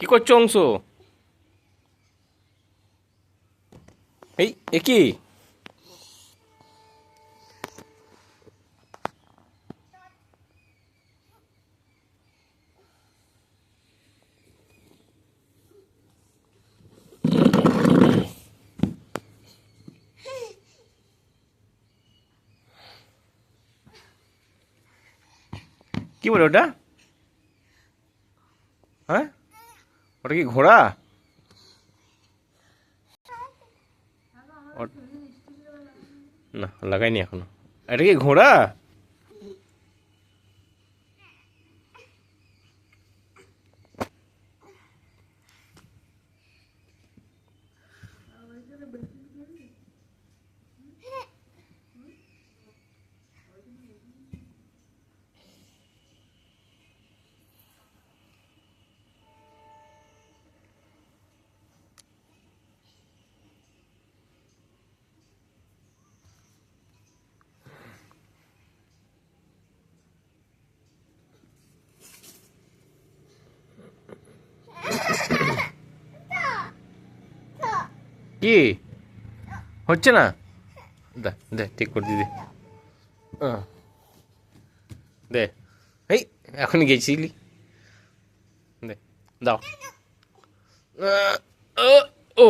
কি করছ অংশ এই এ কি কি বলে ওটা? হ্যাঁ ওটা কি ঘোড়া? না লাগাইনি এখনও। এটা কি ঘোড়া? কি? হচ্ছে না? দে দে, ঠিক করে দিদি। দে। এই এখনই গেছিলি? দে, দাও। ও,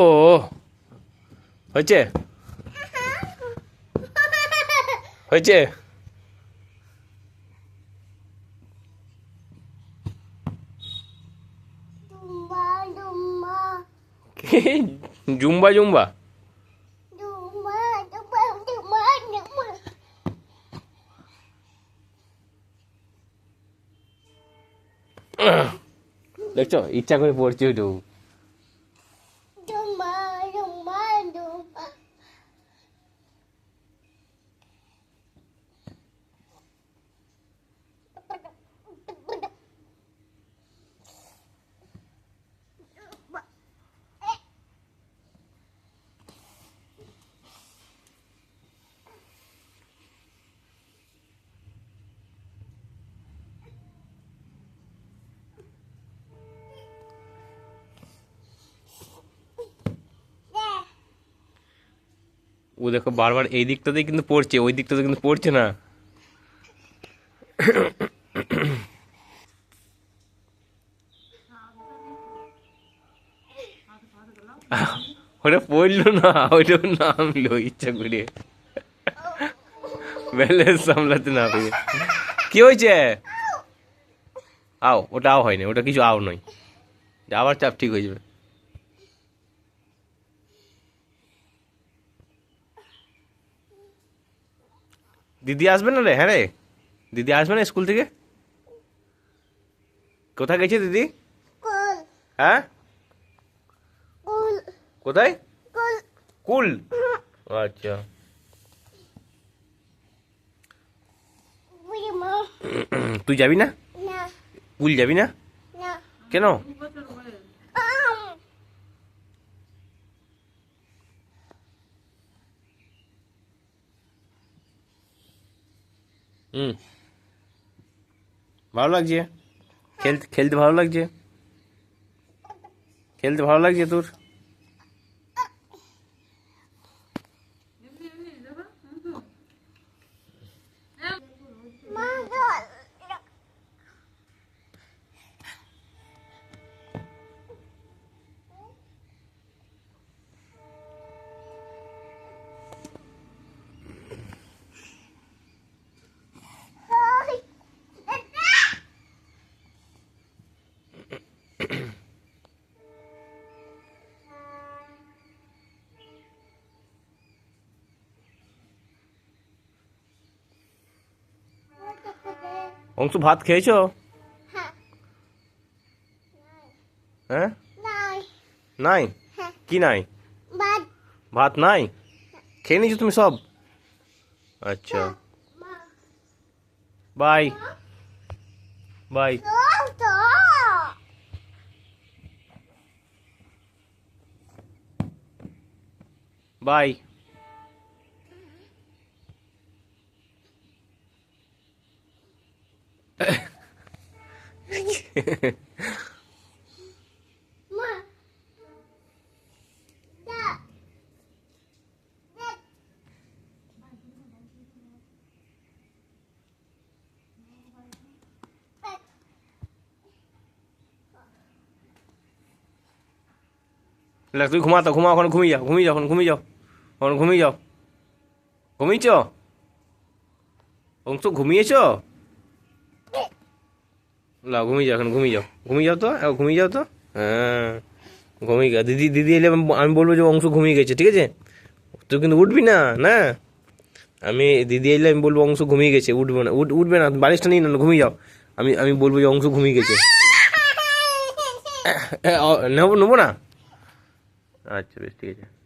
হয়েছে? হয়েছে? কি? Zumba Zumba dumba, dumba, dumba, dumba. দেখছ ইচ্ছা করে পড়ছে ওইটু ও দেখো বারবার এই দিকটাতেই কিন্তু পড়ছে, ওই দিকটাতে কিন্তু পড়ছে না। ওটা পড়ল না ওইটা নামলো, ইচ্ছা করে। ব্যালেন্স সামলাতে না পেরে। কি হয়েছে? আও, ওটা আও হয়নি, ওটা কিছু আও নয়। আবার চাপ ঠিক হয়ে যাবে। দিদি আসবে না রে? হ্যাঁ রে। দিদি আসবে না স্কুল থেকে? কোথায় গেছে দিদি? হ্যাঁ? কোথায়? কুল। আচ্ছা। তুই যাবি না? কুল যাবি না। কেন? হুম। ভালো লাগছে? খেলতে খেলতে ভালো লাগছে? খেলতে ভালো লাগছে তোর? অংশু ভাত খেয়েছো? হ্যাঁ। হ্যাঁ? নাই। হ্যাঁ। কি নাই? ভাত। নাই? খেয়ে নিয়েছো তুমি সব? আচ্ছা। বাই। বাই। তো। বাই। লে তুই ঘুমা তো ঘুমা এখন ঘুমিয়ে যাও ঘুমিয়ে যাও এখন ঘুমিয়ে যাও এখন ঘুমিয়ে যাও ঘুমিয়েছ অংশ ঘুমিয়েছ লা ঘুমিয়ে যাও এখন, ঘুমিয়ে যাও। ঘুমিয়ে যাও তো? ঘুমিয়ে যাও তো? হ্যাঁ। ঘুমিয়ে গেছে দিদি দিদি এলে আমি- বলব যে অংশ ঘুমিয়ে গেছে, ঠিক আছে? তুই কিন্তু উঠবি না না? আমি, দিদি এলে আমি বলব অংশ ঘুমিয়ে গেছে, উঠবে না, উঠ, উঠবে না, বালিশটা নিয়ে না ঘুমিয়ে যাও। আমি আমি বলব যে অংশ ঘুমিয়ে গেছে। নেব নেব না? আচ্ছা বেশ, ঠিক আছে।